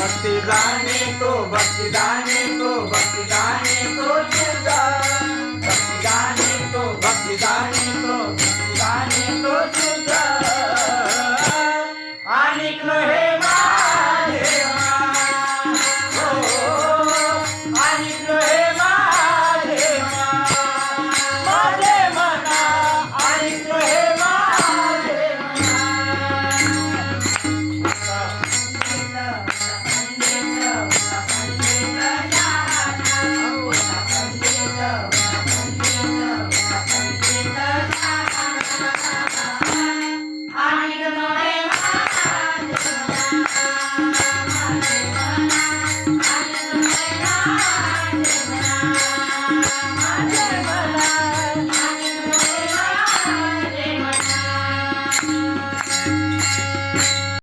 भक्ति जाने तो भक्ति जाने तो भक्ति जाने तो दुर्गा भक्ति जाने तो भक्ति जाने तो भक्ति जाने तो दुर्गा आणिक हे Never.